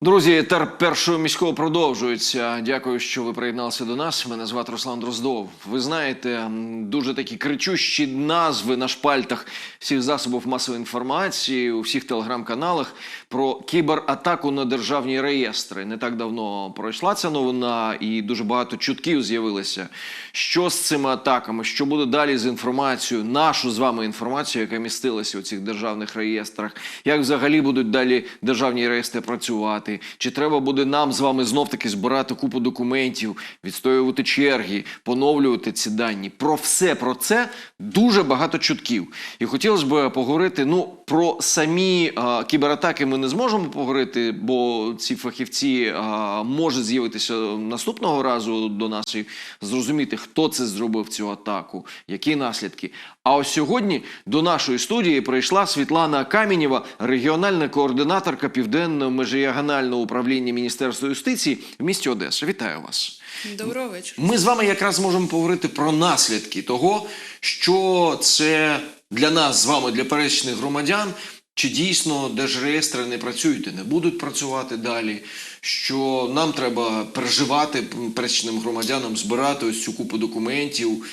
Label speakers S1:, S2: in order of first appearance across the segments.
S1: Друзі, етер першого міського продовжується. Дякую, що ви приєдналися до нас. Мене звати Руслан Дроздов. Ви знаєте, дуже такі кричущі назви на шпальтах всіх засобів масової інформації у всіх телеграм-каналах про кібератаку на державні реєстри. Не так давно пройшла ця новина, і дуже багато чутків з'явилося. Що з цими атаками? Що буде далі з інформацією? Нашу з вами інформацію, яка містилася у цих державних реєстрах. Як взагалі будуть далі державні реєстри працювати? Чи треба буде нам з вами знов таки збирати купу документів, відстоювати черги, поновлювати ці дані? Про все про це дуже багато чутків. І хотілося б поговорити. Ну про самі а, кібератаки ми не зможемо поговорити, бо ці фахівці а, можуть з'явитися наступного разу до нас і зрозуміти, хто це зробив цю атаку, які наслідки. А ось сьогодні до нашої студії прийшла Світлана Камінєва, регіональна координаторка Південного межрегіонального управління Міністерства юстиції в місті Одеса. Вітаю вас.
S2: Доброго вечора.
S1: Ми з вами якраз можемо поговорити про наслідки того, що це для нас з вами, для пересічних громадян. Чи дійсно держреєстри не працюють і не будуть працювати далі? Що нам треба переживати пересічним громадянам, збирати ось цю купу документів,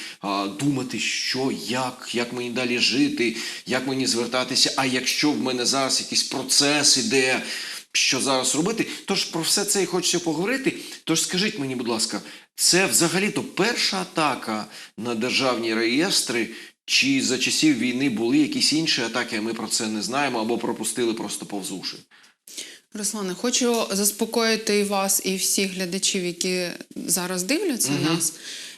S1: думати, що, як, як мені далі жити, як мені звертатися, а якщо в мене зараз якийсь процес іде, що зараз робити? Тож про все це і хочеться поговорити. Тож скажіть мені, будь ласка, це взагалі-то перша атака на державні реєстри, чи за часів війни були якісь інші атаки, а ми про це не знаємо або пропустили просто повз уші?
S2: Руслане, хочу заспокоїти і вас, і всіх глядачів, які зараз дивляться нас,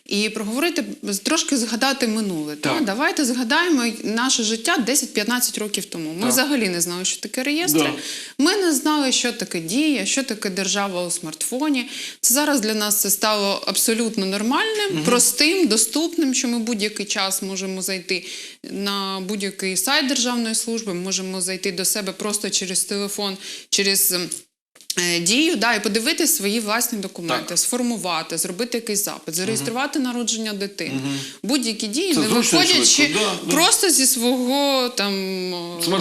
S2: і проговорити, трошки згадати минуле.
S1: Так.
S2: Та? Давайте згадаємо наше життя 10-15 років тому. Ми
S1: Так.
S2: взагалі не знали, що таке реєстри.
S1: Да.
S2: Ми не знали, що таке дія, що таке держава у смартфоні. Це зараз для нас це стало абсолютно нормальним, простим, доступним, що ми будь-який час можемо зайти на будь-який сайт державної служби, можемо зайти до себе просто через телефон, через. Е, Дію, да, і подивитись свої власні документи,
S1: Так.
S2: сформувати, зробити якийсь запит, зареєструвати народження дитини. Будь-які дії,
S1: Це
S2: не виходячи
S1: да, да.
S2: просто зі свого там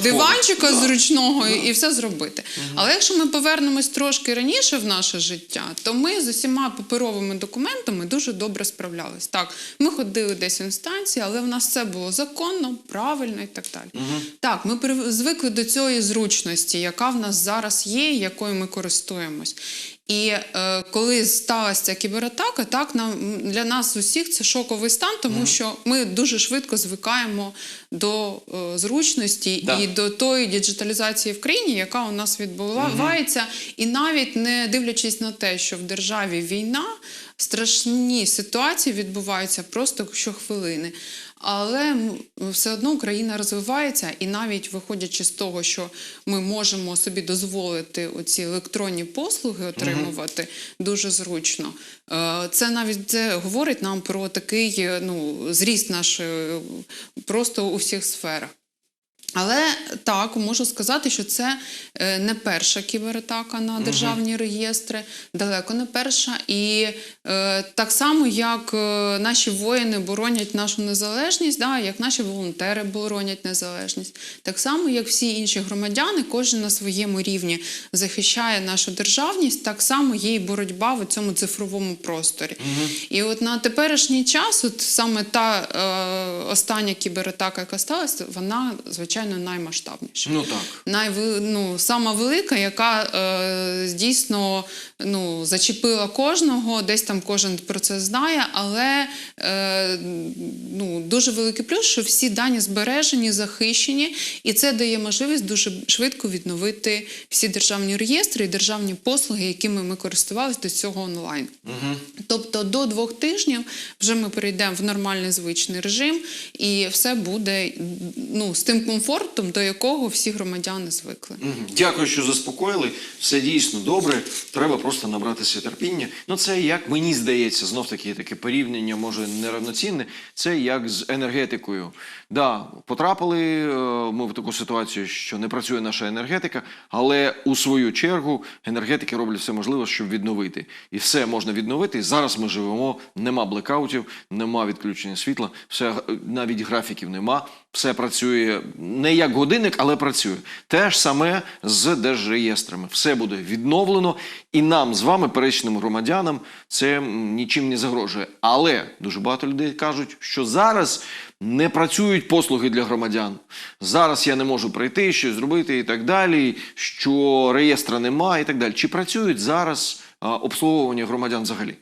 S2: диванчика
S1: Да.
S2: зручного і все зробити. Але якщо ми повернемось трошки раніше в наше життя, то ми з усіма паперовими документами дуже добре справлялись. Так, ми ходили десь в інстанції, але в нас це було законно, правильно і так далі. Так, ми звикли до цієї зручності, яка в нас зараз є, якою ми користуємось. І е, коли сталася ця кібератака, так нам для нас усіх це шоковий стан, тому що ми дуже швидко звикаємо до е, зручності
S1: Да.
S2: і до тої діджиталізації в країні, яка у нас відбувається, і навіть не дивлячись на те, що в державі війна, страшні ситуації відбуваються просто щохвилини. Але все одно Україна розвивається, і навіть виходячи з того, що ми можемо собі дозволити оці електронні послуги отримувати дуже зручно. е, Це навіть це говорить нам про такий е, ну, зріст нашої е, просто у всіх сферах. Але так можу сказати, що це е, не перша кібератака на державні реєстри, далеко не перша. І е, так само, як е, наші воїни боронять нашу незалежність, да, як наші волонтери боронять незалежність, так само, як всі інші громадяни, кожен на своєму рівні захищає нашу державність, так само є і боротьба в цьому цифровому просторі. І от на теперішній час, от саме та е, остання кібератака, яка сталася, вона звичайно наймасштабніша.
S1: Ну так.
S2: Найвели, ну, сама велика, яка е, дійсно ну, зачепила кожного, десь там кожен про це знає, але е, ну, дуже великий плюс, що всі дані збережені, захищені, і це дає можливість дуже швидко відновити всі державні реєстри і державні послуги, якими ми користувалися до цього онлайн. Тобто до двох тижнів вже ми перейдемо в нормальний звичний режим, і все буде ну, з тим комфортом, до якого всі громадяни звикли.
S1: Дякую, що заспокоїли. Все дійсно добре. Треба просто набратися терпіння. Ну, це як мені здається, знов таки таке порівняння, може неравноцінне. Це як з енергетикою. Да, потрапили е, ми в таку ситуацію, що не працює наша енергетика, але у свою чергу енергетики роблять все можливе, щоб відновити. І все можна відновити. Зараз ми живемо, нема блекаутів, нема відключення світла, все навіть графіків нема. Все працює не як годинник, але працює. Те ж саме з держреєстрами. Все буде відновлено, і нам з вами, пересічним громадянам, це нічим не загрожує. Але дуже багато людей кажуть, що зараз не працюють послуги для громадян. Зараз я не можу прийти, щось зробити і так далі. Що реєстра немає, і так далі. Чи працюють зараз обслуговування громадян взагалі?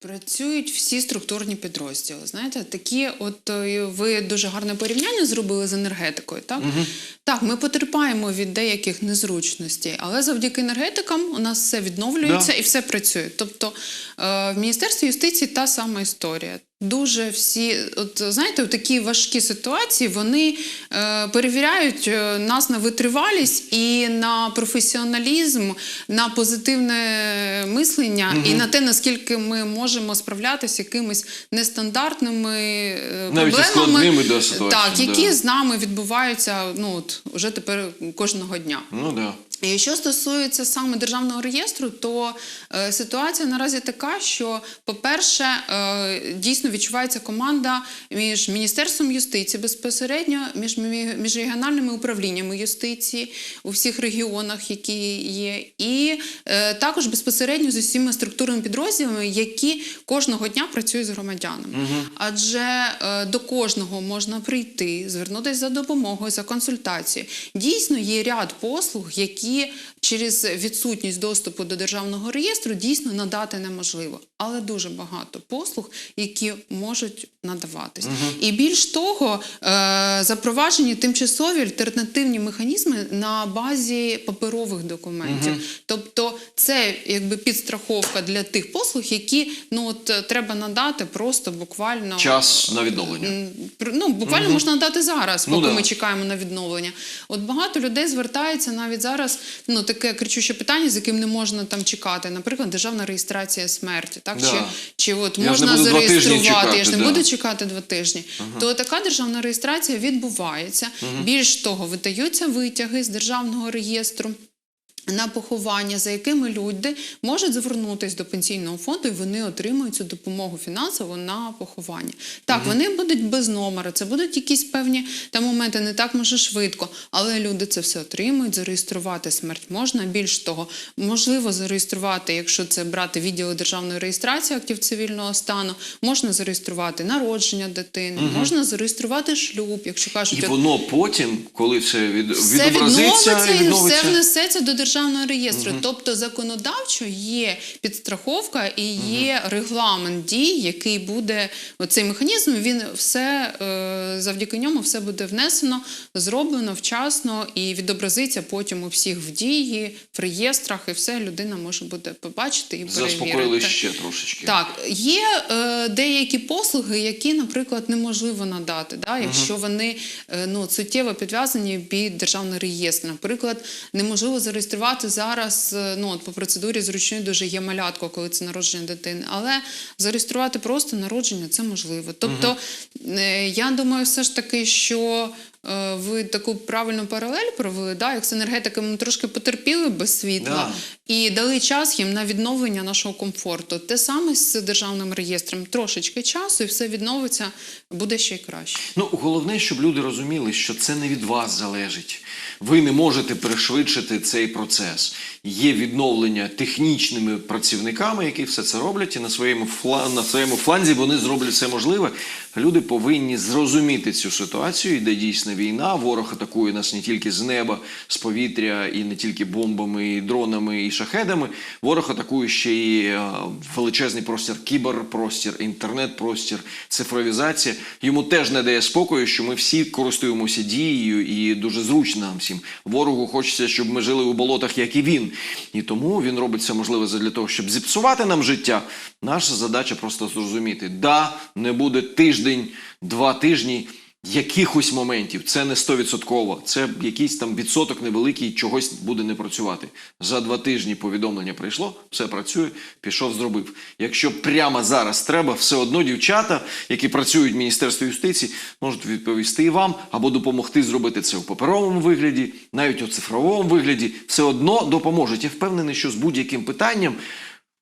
S2: Працюють всі структурні підрозділи. Знаєте, такі, от е, ви дуже гарне порівняння зробили з енергетикою. Так, так ми потерпаємо від деяких незручностей, але завдяки енергетикам у нас все відновлюється
S1: Да.
S2: і все працює. Тобто е, в Міністерстві юстиції та сама історія. Дуже всі, от знаєте, в такі важкі ситуації вони е, перевіряють е, нас на витривалість і на професіоналізм, на позитивне мислення і на те, наскільки ми можемо справлятися з якимись нестандартними е,
S1: Навіть
S2: проблемами,
S1: да,
S2: так, які
S1: да.
S2: з нами відбуваються ну от уже тепер кожного дня.
S1: Ну да.
S2: І що стосується саме державного реєстру, то е, ситуація наразі така, що, по-перше, е, дійсно відчувається команда між Міністерством юстиції безпосередньо, між мі- між регіональними управліннями юстиції у всіх регіонах, які є, і е, також безпосередньо з усіма структурними підрозділами, які кожного дня працюють з громадянами. Адже е, до кожного можна прийти, звернутися за допомогою, за консультацією. Дійсно, є ряд послуг, які 一 через відсутність доступу до державного реєстру дійсно надати неможливо. Але дуже багато послуг, які можуть надаватись. І більш того, е, запроваджені тимчасові альтернативні механізми на базі паперових документів. Тобто, це якби підстраховка для тих послуг, які ну от е, треба надати просто буквально
S1: Час на відновлення.
S2: Ну, буквально можна надати зараз,
S1: Ну,
S2: поки
S1: да.
S2: ми чекаємо на відновлення. От багато людей звертається навіть зараз. Ну таке кричуще питання, з яким не можна там чекати. Наприклад, державна реєстрація смерті. Так
S1: Да.
S2: чи, чи от
S1: Я
S2: можна зареєструвати, чекати, я ж не
S1: да.
S2: буду чекати два тижні. То така державна реєстрація відбувається. Більш того, видаються витяги з державного реєстру. На поховання, за якими люди можуть звернутися до пенсійного фонду, і вони отримують цю допомогу фінансову на поховання. Так, вони будуть без номера, це будуть якісь певні там моменти, не так може швидко, але люди це все отримують. Зареєструвати смерть можна. Більш того, можливо зареєструвати, якщо це брати відділ державної реєстрації актів цивільного стану, можна зареєструвати народження дитини, можна зареєструвати шлюб, якщо кажуть,
S1: І
S2: от
S1: воно потім, коли все від...
S2: все
S1: відобразиться
S2: відновиться
S1: і
S2: все внесеться до державного реєстру. Тобто законодавчо є підстраховка і є регламент дій, який буде оцей механізм. Він все е, завдяки ньому все буде внесено, зроблено вчасно і відобразиться потім у всіх в дії, в реєстрах, і все людина може буде побачити і
S1: Заспокоїли ще трошечки.
S2: Так, є е, деякі послуги, які, наприклад, неможливо надати, да, якщо вони е, ну, суттєво підв'язані під державний реєстр. Наприклад, неможливо зареєструвати зараз е, ну, от по процедурі зручної дуже є малятко, коли це народження дитини, але зареєструвати просто народження це можливо. Тобто, угу. я думаю, все ж таки, що. Е, Ви таку правильну паралель провели, да? як з енергетиками трошки потерпіли без світла
S1: Да.
S2: і дали час їм на відновлення нашого комфорту. Те саме з державним реєстром. Трошечки часу, і все відновиться, буде ще й краще.
S1: Ну, головне, щоб люди розуміли, що це не від вас залежить. Ви не можете пришвидшити цей процес. Є відновлення технічними працівниками, які все це роблять, і на своєму фла... на своєму фланзі вони зроблять все можливе. Люди повинні зрозуміти цю ситуацію, йде дійсна війна. Ворог атакує нас не тільки з неба, з повітря, і не тільки бомбами, і дронами, і шахедами. Ворог атакує ще і е, величезний простір, кіберпростір, інтернет-простір, цифровізація. Йому теж не дає спокою, що ми всі користуємося дією, і дуже зручно нам всім. Ворогу хочеться, щоб ми жили у болотах, як і він. І тому він робить все можливе для того, щоб зіпсувати нам життя. Наша задача просто зрозуміти: да, не буде тиждень, два тижні. Якихось моментів це не стовідсотково, це якийсь там відсоток невеликий, чогось буде не працювати. За два тижні повідомлення прийшло, все працює, пішов, зробив. Якщо прямо зараз треба, все одно дівчата, які працюють в Міністерстві юстиції, можуть відповісти і вам або допомогти зробити це у паперовому вигляді, навіть у цифровому вигляді, все одно допоможуть. Я впевнений, що з будь-яким питанням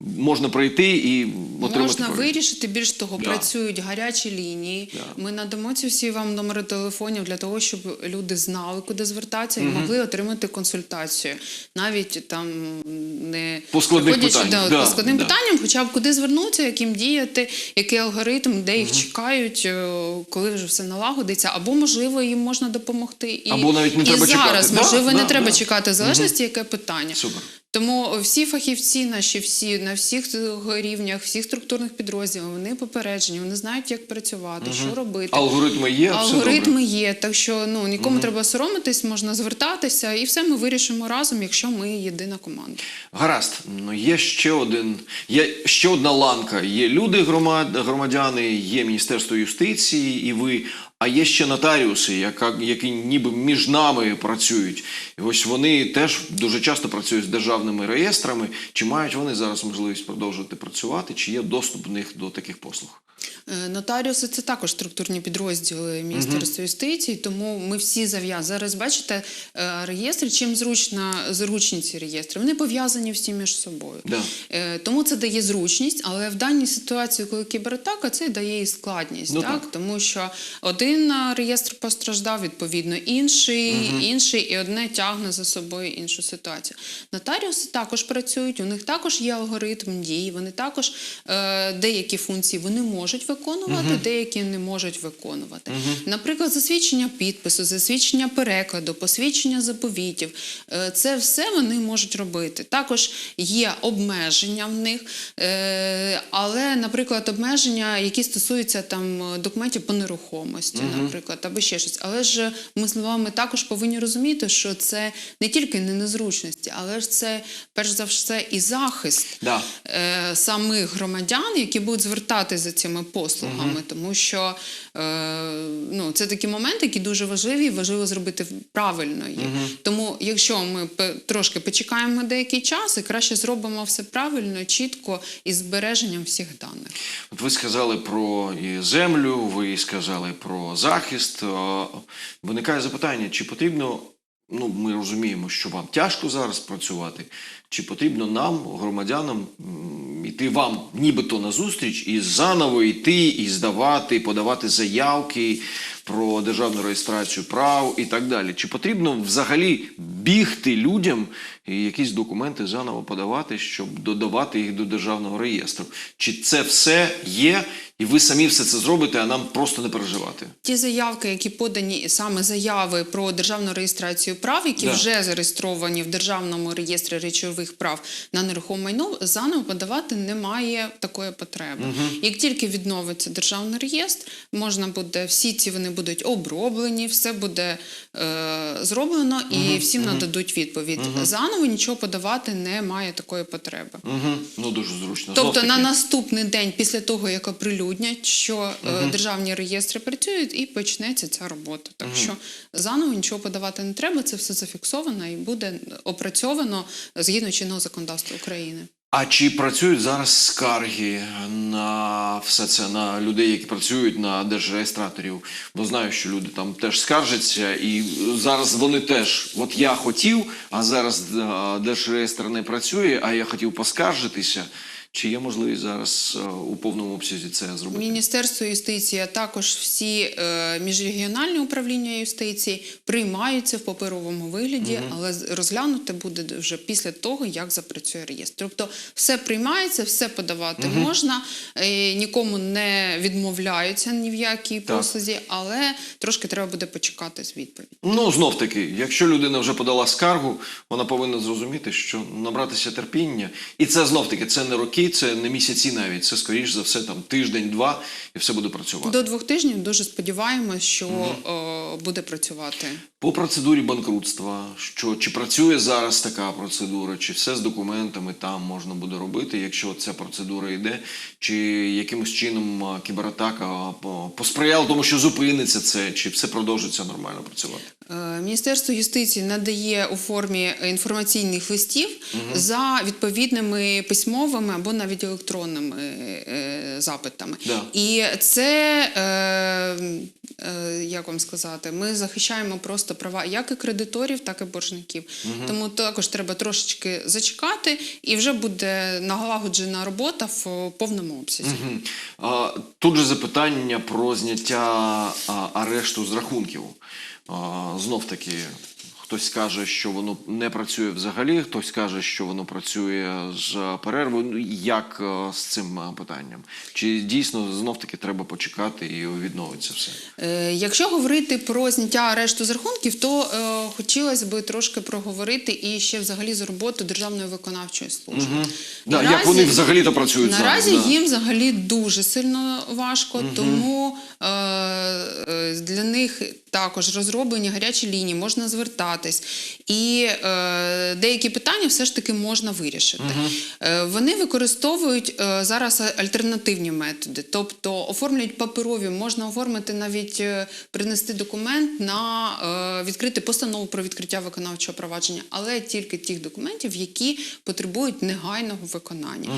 S1: можна прийти і отримати
S2: Можна
S1: провід?
S2: вирішити. Більш того,
S1: Да.
S2: працюють гарячі лінії.
S1: Да.
S2: Ми надамо ці всі вам номери телефонів для того, щоб люди знали, куди звертатися, і могли отримати консультацію. Навіть там не
S1: По складним питанням.
S2: да,
S1: Да,
S2: по складним
S1: да.
S2: питанням, хоча б куди звернутися, яким діяти, який алгоритм, де їх чекають, е, коли вже все налагодиться, або можливо їм можна допомогти. І,
S1: Або навіть не
S2: і
S1: треба чекати.
S2: зараз
S1: Да,
S2: можливо не
S1: да,
S2: треба
S1: да.
S2: чекати в залежності, яке питання.
S1: Супер.
S2: Тому всі фахівці, наші всі на всіх рівнях, всіх структурних підрозділах, вони попереджені, вони знають, як працювати, що робити.
S1: Алгоритми є, все
S2: Алгоритми
S1: добре.
S2: є, так що ну нікому треба соромитись, можна звертатися, і все ми вирішимо разом, якщо ми єдина команда.
S1: Гаразд, ну є ще один, є ще одна ланка. Є люди, громад, громадяни, є Міністерство юстиції, і ви. А є ще нотаріуси, яка, які ніби між нами працюють. І ось вони теж дуже часто працюють з державними реєстрами. Чи мають вони зараз можливість продовжувати працювати, чи є доступ до них до таких послуг?
S2: Е, Нотаріуси це також структурні підрозділи Міністерства юстиції, тому ми всі зав'язані. Зараз бачите, е, реєстри, чим зручна, зручні ці реєстри, вони пов'язані всі між собою.
S1: Да.
S2: Е, Тому це дає зручність, але в даній ситуації, коли кібератака, це дає і складність,
S1: Ну,
S2: так?
S1: так.
S2: тому що один реєстр постраждав, відповідно, інший, інший, і одне тягне за собою іншу ситуацію. Нотаріуси також працюють, у них також є алгоритм дій, вони також деякі функції вони можуть виконувати, деякі не можуть виконувати. Наприклад, засвідчення підпису, засвідчення перекладу, посвідчення заповітів. Е, це все вони можуть робити. Також є обмеження в них, е, але, наприклад, обмеження, які стосуються там документів по нерухомості, наприклад, або ще щось. Але ж ми з вами також повинні розуміти, що це не тільки не незручності, але ж це перш за все і захист
S1: Да.
S2: е, самих громадян, які будуть звертатися за цими послугами, тому що е, ну, це такі моменти, які дуже важливі, і важливо зробити правильно їх. Тому, якщо ми трошки почекаємо деякий час, і краще зробимо все правильно, чітко і з збереженням всіх даних.
S1: От ви сказали про землю, ви сказали про захист. Е, Виникає запитання, чи потрібно, ну ми розуміємо, що вам тяжко зараз працювати, чи потрібно нам, громадянам, іти вам нібито на зустріч і заново йти, і здавати, подавати заявки про державну реєстрацію прав і так далі. Чи потрібно взагалі бігти людям і якісь документи заново подавати, щоб додавати їх до державного реєстру? Чи це все є, і ви самі все це зробите, а нам просто не переживати?
S2: Ті заявки, які подані саме заяви про державну реєстрацію прав, які
S1: Да.
S2: вже зареєстровані в державному реєстрі речових прав на нерухоме майно, заново подавати немає такої потреби. Як тільки відновиться державний реєстр, можна буде всі ці вони будуть оброблені, все буде е, зроблено і всім нададуть відповідь. Заново нічого подавати немає такої потреби.
S1: Угу. Ну дуже зручно.
S2: Тобто на наступний день після того, як оприлюднять, що е, державні реєстри працюють, і почнеться ця робота. Так що заново нічого подавати не треба, це все зафіксовано і буде опрацьовано згідно чинного законодавства України.
S1: А чи працюють зараз скарги на все це на людей, які працюють на держреєстраторів? Бо знаю, що люди там теж скаржаться, і зараз вони теж, от я хотів, а зараз е, держреєстр не працює, а я хотів поскаржитися. Чи є можливість зараз е, у повному обсязі це зробити?
S2: Міністерство юстиції, а також всі е, міжрегіональні управління юстиції приймаються в паперовому вигляді, але розглянути буде вже після того, як запрацює реєстр. Тобто все приймається, все подавати можна, е, нікому не відмовляються ні в якій послузі, але трошки треба буде почекати з відповідь.
S1: Ну, знов таки, якщо людина вже подала скаргу, вона повинна зрозуміти, що набратися терпіння, і це знов таки це не роки, це не місяці навіть, це скоріш за все там тиждень-два, і все буде працювати.
S2: До двох тижнів дуже сподіваємось, що е, буде працювати.
S1: По процедурі банкрутства, що чи працює зараз така процедура, чи все з документами там можна буде робити, якщо ця процедура йде, чи якимось чином кібератака по- посприяла тому, що зупиниться це, чи все продовжиться нормально працювати?
S2: Е, Міністерство юстиції надає у формі інформаційних листів за відповідними письмовими або навіть електронними е, запитами.
S1: Да.
S2: І це е, е, як вам сказати, ми захищаємо просто права як і кредиторів, так і боржників. Тому також треба трошечки зачекати, і вже буде налагоджена робота в повному обсязі.
S1: Мгм. А, Тут же запитання про зняття а, арешту з рахунків. Знов таки, хтось каже, що воно не працює взагалі, хтось каже, що воно працює з перервою. Ну, Як з цим питанням? Чи дійсно знов таки треба почекати і відновиться все?
S2: Е, Якщо говорити про зняття арешту з рахунків, то е, хотілося б трошки проговорити і ще взагалі за роботу Державної виконавчої служби.
S1: Да, як вони взагалі-то працюють
S2: наразі
S1: зараз, да.
S2: їм взагалі дуже сильно важко, тому е, е, для них також розроблені гарячі лінії, можна звертатись, і е, деякі питання все ж таки можна вирішити. Е, вони використовують е, зараз альтернативні методи, тобто оформлюють паперові, можна оформити навіть е, принести документ на е, відкрити постанову про відкриття виконавчого провадження, але тільки тих документів, які потребують негайного виконання.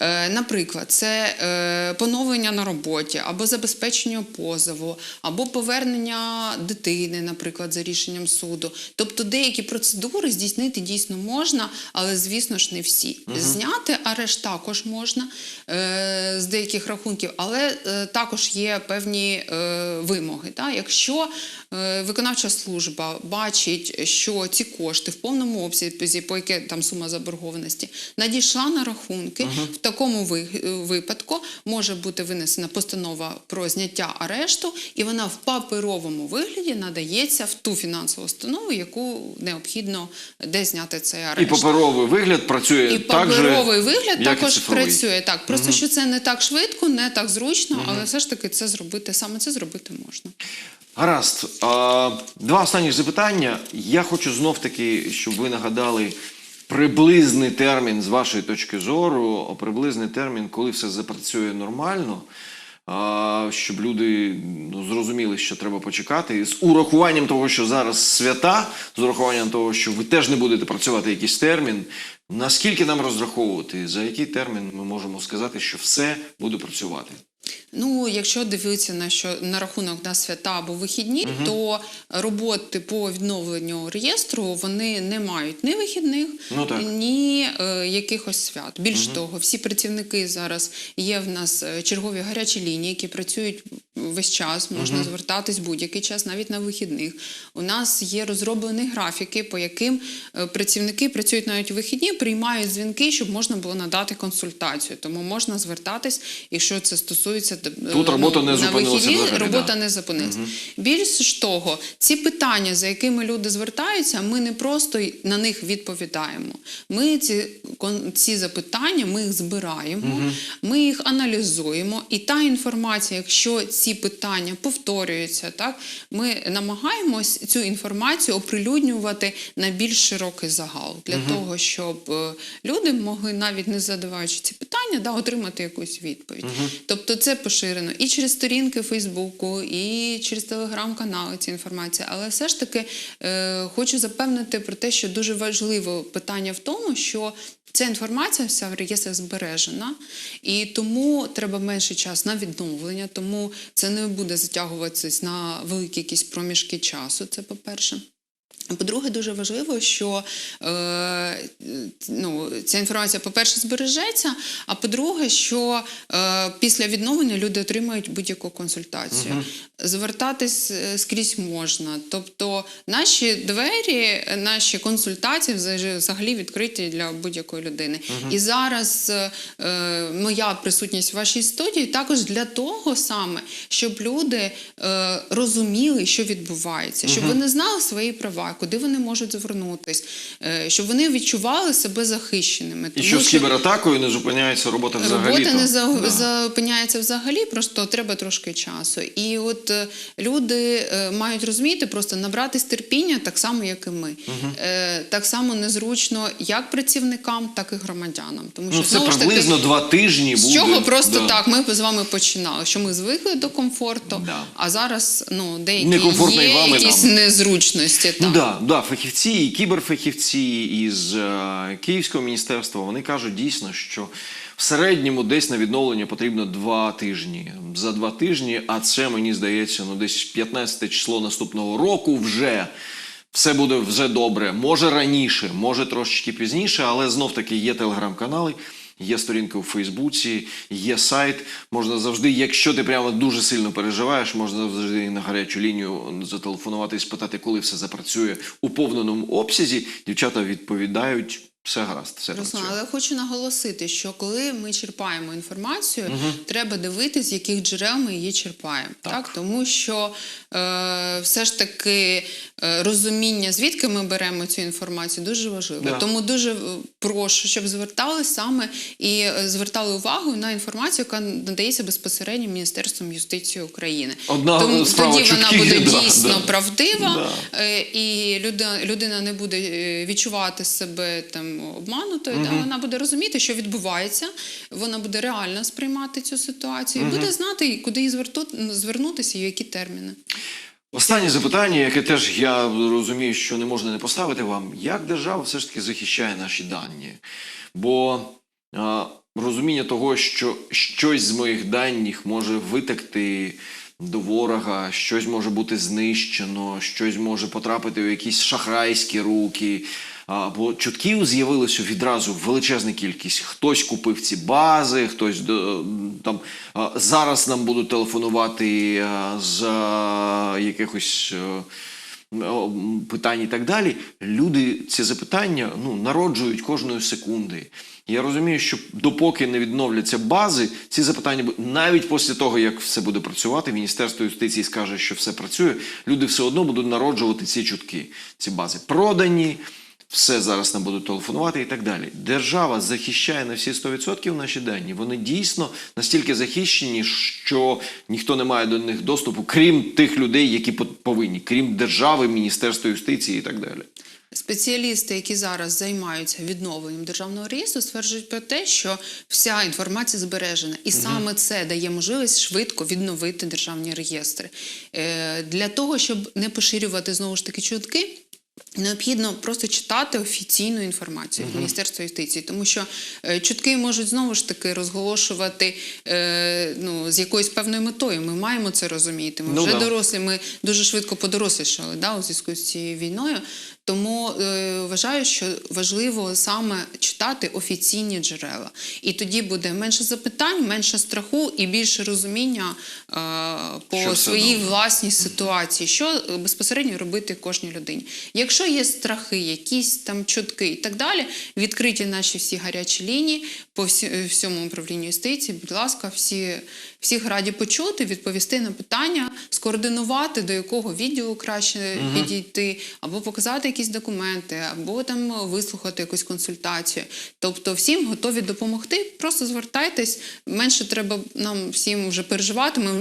S2: Е, наприклад, це е, поновлення на роботі, або забезпечення позову, або повернення дитини, наприклад, за рішенням суду. Тобто деякі процедури здійснити дійсно можна, але звісно ж не всі. Зняти арешт також можна е, з деяких рахунків, але е, також є певні е, вимоги. Якщо е, виконавча служба бачить, що ці кошти в повному обсязі, по яке там сума заборгованості, надійшла на рахунки, в такому випадку може бути винесена постанова про зняття арешту, і вона в паперовому вигляді надається в ту фінансову установу, яку необхідно де зняти цей арешт.
S1: І паперовий вигляд працює
S2: І
S1: так же,
S2: паперовий вигляд
S1: і
S2: також працює. Так, просто що це не так швидко, не так зручно, але все ж таки це зробити саме це зробити можна.
S1: Гаразд. А, два останні запитання. Я хочу знов таки, щоб ви нагадали приблизний термін з вашої точки зору, приблизний термін, коли все запрацює нормально. А, щоб люди ну, зрозуміли, що треба почекати, з урахуванням того, що зараз свята, з урахуванням того, що ви теж не будете працювати якийсь термін. Наскільки нам розраховувати, за який термін ми можемо сказати, що все буде працювати?
S2: Ну, якщо дивитися на що на рахунок на свята або вихідні, то роботи по відновленню реєстру вони не мають ні вихідних,
S1: Ну,
S2: ні е, якихось свят. Більш того, всі працівники зараз є в нас е, чергові гарячі лінії, які працюють весь час. Можна звертатись будь-який час, навіть на вихідних. У нас є розроблені графіки, по яким е, працівники працюють навіть у вихідні, приймають дзвінки, щоб можна було надати консультацію. Тому можна звертатись, якщо це стосується е,
S1: Тут робота не
S2: на вихідні, робота
S1: да.
S2: не зупиниться. Більш того, ці питання, за якими люди звертаються, ми не просто на них відповідаємо. Ми ці, ці запитання ми їх збираємо, ми їх аналізуємо, і та інформація, якщо ці питання повторюються, так ми намагаємось цю інформацію оприлюднювати на більш широкий загал для того, щоб е, люди могли навіть не задаваючи ці питання, да, отримати якусь відповідь. Тобто це поширено і через сторінки Фейсбуку, і через телеграм-канали ця інформація. Але все ж таки е, хочу запевнити про те, що дуже важливе питання в тому, що Ця інформація вся в реєстрах збережена, і тому треба менший час на відновлення, тому це не буде затягуватися на великі якісь проміжки часу. Це по-перше. По-друге, дуже важливо, що е, ну, ця інформація, по-перше, збережеться, а по-друге, що е, після відновлення люди отримають будь-яку консультацію. Звертатись е, скрізь можна. Тобто наші двері, наші консультації взагалі- відкриті для будь-якої людини. І зараз е, моя присутність в вашій студії також для того саме, щоб люди е, розуміли, що відбувається, щоб вони знали свої права, куди вони можуть звернутись, е, щоб вони відчували себе захищеними.
S1: І що з кібератакою не зупиняється робота взагалі?
S2: Робота не зупиняється взагалі, просто треба трошки часу. І от е, люди е, мають розуміти, просто набратись терпіння так само, як і ми. Так само незручно як працівникам, так і громадянам. Тому що
S1: Ну, це приблизно
S2: таки,
S1: два тижні
S2: з чого просто
S1: да.
S2: так ми з вами починали, що ми звикли до комфорту,
S1: Да.
S2: а зараз ну деякі є
S1: вам, і
S2: якісь
S1: нам.
S2: незручності.
S1: Ну
S2: так.
S1: Да, фахівці, і кіберфахівці із е, Київського міністерства вони кажуть дійсно, що в середньому десь на відновлення потрібно два тижні. за два тижні, а це мені здається, ну десь 15 число наступного року вже. Все буде вже добре. Може раніше, може трошечки пізніше, але знов таки є телеграм-канали, є сторінка у Фейсбуці, є сайт. Можна завжди, якщо ти прямо дуже сильно переживаєш, можна завжди на гарячу лінію зателефонувати і спитати, коли все запрацює у повненому обсязі. Дівчата відповідають. Все гаразд, все
S2: Руслан,
S1: працює.
S2: але хочу наголосити, що коли ми черпаємо інформацію, треба дивитися, з яких джерел ми її черпаємо. Так. Тому що е, все ж таки е, розуміння, звідки ми беремо цю інформацію, дуже важливо.
S1: Да.
S2: Тому дуже е, прошу, щоб звертали саме і е, звертали увагу на інформацію, яка надається безпосередньо Міністерством юстиції України.
S1: Одна
S2: Тому
S1: справа
S2: тоді вона буде
S1: да,
S2: дійсно
S1: да.
S2: правдива,
S1: Да.
S2: І людина, людина не буде відчувати себе там обманутою, да, вона буде розуміти, що відбувається, вона буде реально сприймати цю ситуацію, і буде знати, куди їй звернутися і в які терміни.
S1: Останнє запитання, яке теж я розумію, що не можна не поставити вам. Як держава все ж таки захищає наші дані? Бо а, розуміння того, що щось з моїх даних може витекти до ворога, щось може бути знищено, щось може потрапити у якісь шахрайські руки. Бо чутків з'явилося відразу величезна кількість. Хтось купив ці бази, хтось там зараз нам будуть телефонувати з якихось. е, о, м, питань і так далі. Люди ці запитання ну, народжують кожної секунди. Я розумію, що допоки не відновляться бази, ці запитання навіть після того, як все буде працювати, Міністерство юстиції скаже, що все працює, люди все одно будуть народжувати ці чутки. Ці бази продані, все зараз нам будуть телефонувати і так далі. Держава захищає на всі 100% наші дані. Вони дійсно настільки захищені, що ніхто не має до них доступу, крім тих людей, які по- повинні, крім держави, Міністерства юстиції і так далі.
S2: Спеціалісти, які зараз займаються відновленням державного реєстру, стверджують про те, що вся інформація збережена, і саме це дає можливість швидко відновити державні реєстри. Е, Для того, щоб не поширювати знову ж таки чутки. Необхідно просто читати офіційну інформацію від Міністерства юстиції, тому що е, чутки можуть знову ж таки розголошувати е, ну, з якоюсь певною метою. Ми маємо це розуміти. Ми
S1: Ну
S2: вже
S1: да.
S2: дорослі, ми дуже швидко подорослішали да, у зв'язку з цією війною. Тому е, вважаю, що важливо саме читати офіційні джерела. І тоді буде менше запитань, менше страху і більше розуміння е, по
S1: Що
S2: своїй власній ситуації, що е, безпосередньо робити кожній людині. Якщо є страхи, якісь там чутки і так далі, відкриті наші всі гарячі лінії по всьому управлінню юстиції. Будь ласка, всі, всіх раді почути, відповісти на питання, скоординувати, до якого відділу краще підійти, або показати якісь документи, або там вислухати якусь консультацію. Тобто, всім готові допомогти. Просто звертайтесь. Менше треба нам всім вже переживати. Ми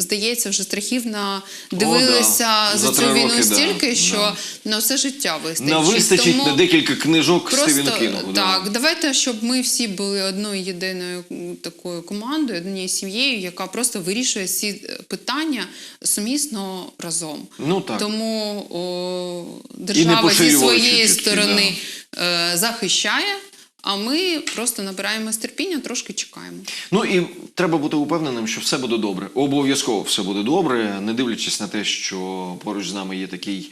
S2: здається, вже страхів на дивилися
S1: да.
S2: за,
S1: За
S2: цю війну
S1: роки, да.
S2: стільки, що
S1: Да.
S2: на все життя вистачить.
S1: На вистачить
S2: Тому
S1: на декілька книжок
S2: Просто
S1: Кінгу. да.
S2: так, давайте, щоб ми всі були одною єдиною такою командою, однією сім'єю, яка просто вирішує ці е, питання сумісно разом.
S1: Ну так.
S2: Тому о, держава зі своєї
S1: чутки,
S2: сторони е, захищає, а ми просто набираємо терпіння, трошки чекаємо.
S1: Ну і треба бути упевненим, що все буде добре. Обов'язково все буде добре, не дивлячись на те, що поруч з нами є такий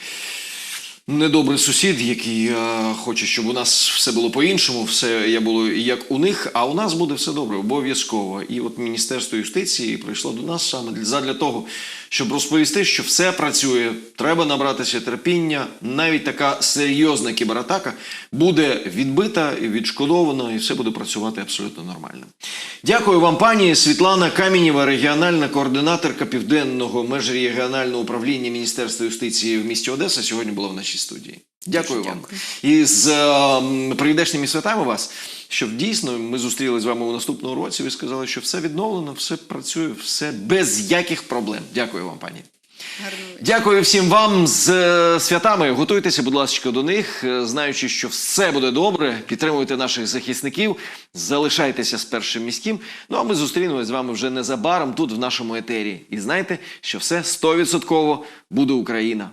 S1: недобрий сусід, який е, хоче, щоб у нас все було по-іншому, все я було як у них, а у нас буде все добре, обов'язково. І от Міністерство юстиції прийшло до нас саме для, того, щоб розповісти, що все працює. Треба набратися терпіння. Навіть така серйозна кібератака буде відбита, відшкодована, і все буде працювати абсолютно нормально. Дякую вам, пані Світлана Камінєва, регіональна координаторка південного межрегіонального управління Міністерства юстиції в місті Одеса. Сьогодні була в нашій студії. Дякую
S2: Дуже
S1: вам.
S2: дякую.
S1: І з е, прийдешніми святами вас, щоб дійсно ми зустрілися з вами у наступному році. Ви сказали, що все відновлено, все працює, все без яких проблем. Дякую вам, пані. Дякую всім вам з е, святами. Готуйтеся, будь ласка, до них, е, знаючи, що все буде добре. Підтримуйте наших захисників, залишайтеся з першим міським. Ну а ми зустрінемось з вами вже незабаром тут, в нашому етері. І знайте, що все 100% буде Україна.